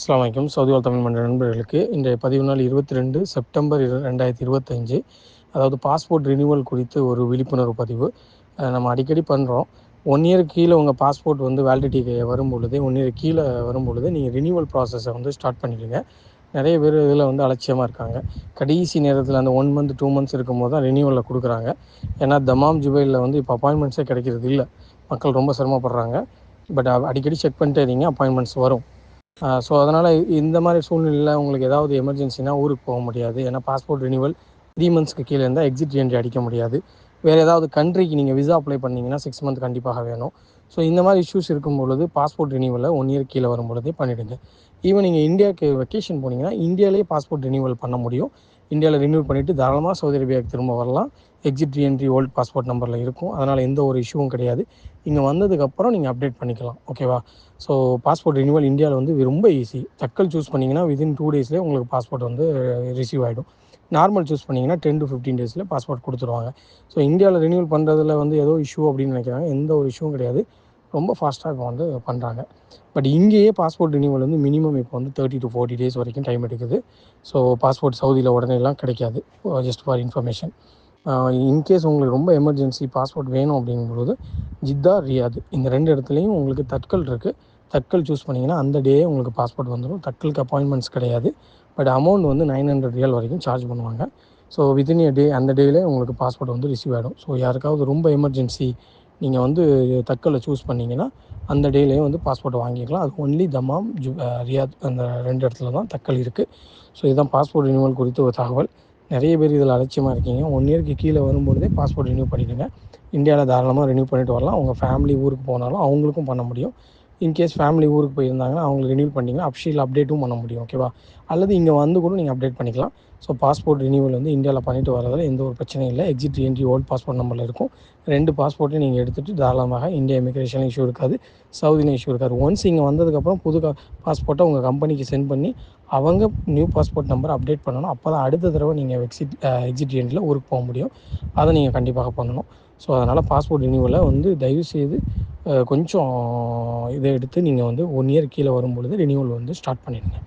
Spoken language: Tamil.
அஸ்லாம் வலைக்கம் சவுதி வாழ் தமிழ் மன்ற நண்பர்களுக்கு இன்றைய பதிவு நாள் இருபத்தி ரெண்டு செப்டம்பர் இரு ரெண்டாயிரத்தி இருபத்தஞ்சு அதாவது பாஸ்போர்ட் ரினியூவல் குறித்து ஒரு விழிப்புணர்வு பதிவு. நம்ம அடிக்கடி பண்ணுறோம் ஒன் இயர் கீழே உங்கள் பாஸ்போர்ட் வந்து வேலிடிட்டி வரும் பொழுதே ஒன் இயர் கீழே வரும் பொழுது நீங்கள் ரினியூவல் ப்ராசஸை வந்து ஸ்டார்ட் பண்ணிடுங்க. நிறைய பேர் இதில் வந்து அலட்சியமாக இருக்காங்க. கடைசி நேரத்தில் அந்த ஒன் மந்த் டூ மந்த்ஸ் இருக்கும்போது தான் ரினியூவலில் கொடுக்குறாங்க. ஏன்னா தமாம் ஜுபைலில் வந்து இப்போ அப்பாயின்மெண்ட்ஸே கிடைக்கிறது இல்லை. மக்கள் ரொம்ப சிரமப்படுறாங்க. பட் அடிக்கடி செக் பண்ணிட்டே இருங்க அப்பாயின்மெண்ட்ஸ் வரும். ஸோ அதனால் இந்த மாதிரி சூழ்நிலையில் உங்களுக்கு ஏதாவது எமர்ஜென்சினா ஊருக்கு போக முடியாது. ஏன்னா பாஸ்போர்ட் ரினியூவல் த்ரீ மந்த்ஸ்க்கு கீழே இருந்தால் எக்ஸிட் என்ட்ரி அடிக்க முடியாது. வேறு ஏதாவது கண்ட்ரிக்கு நீங்கள் விசா அப்ளை பண்ணீங்கன்னா சிக்ஸ் மந்த் கண்டிப்பாக வேணும். ஸோ இந்த மாதிரி இஷ்யூஸ் இருக்கும் பொழுது பாஸ்போர்ட் ரினியூவலில் ஒன் இயர் கீழே வரும் பொழுதே பண்ணிவிடுங்க ஈவன் நீங்கள் இந்தியாவுக்கு வெக்கேஷன் போனீங்கன்னா இந்தியாவிலேயே பாஸ்போர்ட் ரினியூவல் பண்ண முடியும். இந்தியாவில் ரினியூவல் பண்ணிவிட்டு தாராளமாக சவுதி அரேபியாவுக்கு திரும்ப வரலாம். எக்ஸிட் ரீஎன்ட்ரி ஓல்ட் பாஸ்போர்ட் நம்பரில் இருக்கும். அதனால் எந்த ஒரு இஷ்யூவும் கிடையாது. இங்கே வந்ததுக்கப்புறம் நீங்கள் அப்டேட் பண்ணிக்கலாம். ஓகேவா ஸோ பாஸ்போர்ட் ரினியூவல் இந்தியாவில் வந்து ரொம்ப ஈஸி தக்கல் சூஸ் பண்ணிங்கன்னா விதின் டூ டேஸ்லேயே உங்களுக்கு பாஸ்போர்ட் வந்து ரிசீவ் ஆகிடும் நார்மல் சூஸ் பண்ணிங்கன்னா டென் டு ஃபிஃப்டீன் டேஸில் பாஸ்போர்ட் கொடுத்துருவாங்க. ஸோ இந்தியாவில் ரினியூவல் பண்ணுறதுல வந்து ஏதோ இஷ்யூ அப்படின்னு நினைக்கிறாங்க. எந்த ஒரு இஷ்யூவும் கிடையாது. ரொம்ப ஃபாஸ்ட்டாக இப்போ வந்து பண்ணுறாங்க பட் இங்கேயே பாஸ்போர்ட் ரினியூவல் வந்து மினிமம் இப்போ வந்து தேர்ட்டி டு ஃபார்ட்டி டேஸ் வரைக்கும் டைம் எடுக்குது. ஸோ பாஸ்போர்ட் சவுதியில் உடனே எல்லாம் கிடைக்காது. ஜஸ்ட் ஃபார் இன்ஃபர்மேஷன் இன்கேஸ் உங்களுக்கு ரொம்ப எமர்ஜென்சி பாஸ்போர்ட் வேணும் அப்படிங்கும்போது ஜித்தா ரியாது இந்த ரெண்டு இடத்துலையும் உங்களுக்கு தட்கல் இருக்குது தட்கல் சூஸ் பண்ணிங்கன்னா அந்த டே உங்களுக்கு பாஸ்போர்ட் வந்துடும் தட்கலுக்கு அப்பாயின்மெண்ட்ஸ் கிடையாது. பட் அமௌண்ட் வந்து நைன் ஹண்ட்ரட் ரியல் வரைக்கும் சார்ஜ் பண்ணுவாங்க. ஸோ வித்தின் எ டே அந்த டேலே உங்களுக்கு பாஸ்போர்ட் வந்து ரிசீவ் ஆகிடும் ஸோ யாருக்காவது ரொம்ப எமர்ஜென்சி நீங்கள் வந்து தக்கலை சூஸ் பண்ணிங்கன்னா அந்த டேலேயே வந்து பாஸ்போர்ட் வாங்கிக்கலாம். அது ஒன்லி தமாம் ஜு ரியாத் அந்த ரெண்டு இடத்துல தான் தக்கல் இருக்குது ஸோ இதுதான் பாஸ்போர்ட் ரினியூவல் குறித்த ஒரு தகவல். நிறைய பேர் இதில் அலட்சியமாக இருக்கீங்க. ஒன் இயர்க்கு கீழே வரும்பொழுதே பாஸ்போர்ட் ரினியூ பண்ணிவிடுங்க இந்தியாவில் தாராளமாக ரினியூ பண்ணிட்டு வரலாம். உங்கள் ஃபேமிலி ஊருக்கு போனாலும் அவங்களுக்கும் பண்ண முடியும். இன்கேஸ் ஃபேமிலி ஊருக்கு போயிருந்தாங்கன்னா அவங்களுக்கு ரினியூல் பண்ணிங்கன்னா அஃபிஷியல் அப்டேட்டும் பண்ண முடியும் ஓகேவா அல்லது இங்கே வந்து கூட நீங்கள் அப்டேட் பண்ணிக்கலாம். ஸோ பாஸ்போர்ட் ரினியூவல் வந்து இந்தியாவில் பண்ணிட்டு வரதில் எந்த ஒரு பிரச்சனையும் இல்லை. எக்ஸிட் என்ட்ரி ஓல்டு பாஸ்போர்ட் நம்பரில் இருக்கும். ரெண்டு பாஸ்போர்ட்டையும் நீங்கள் எடுத்துகிட்டு தாராளமாக இந்தியா இமிக்ரேஷன் இஷ்யூ இருக்காது சவுதியில் இஷ்யூ இருக்காது. ஒன்ஸ் இங்கே வந்ததுக்கப்புறம் புது பாஸ்போர்ட்டை உங்கள் கம்பெனிக்கு சென்ட் பண்ணி அவங்க நியூ பாஸ்போர்ட் நம்பர் அப்டேட் பண்ணணும். அப்போ தான் அடுத்த தடவை நீங்கள் எக்ஸிட் எக்ஸிட் எண்டில் ஊருக்கு போக முடியும். அதை நீங்கள் கண்டிப்பாக பண்ணணும். ஸோ அதனால் பாஸ்போர்ட் ரினியூவலை வந்து தயவுசெய்து கொஞ்சம் இதை எடுத்து நீங்கள் வந்து ஒன் இயர் கீழே வரும்பொழுது ரினியூவல் வந்து ஸ்டார்ட் பண்ணிடுங்க.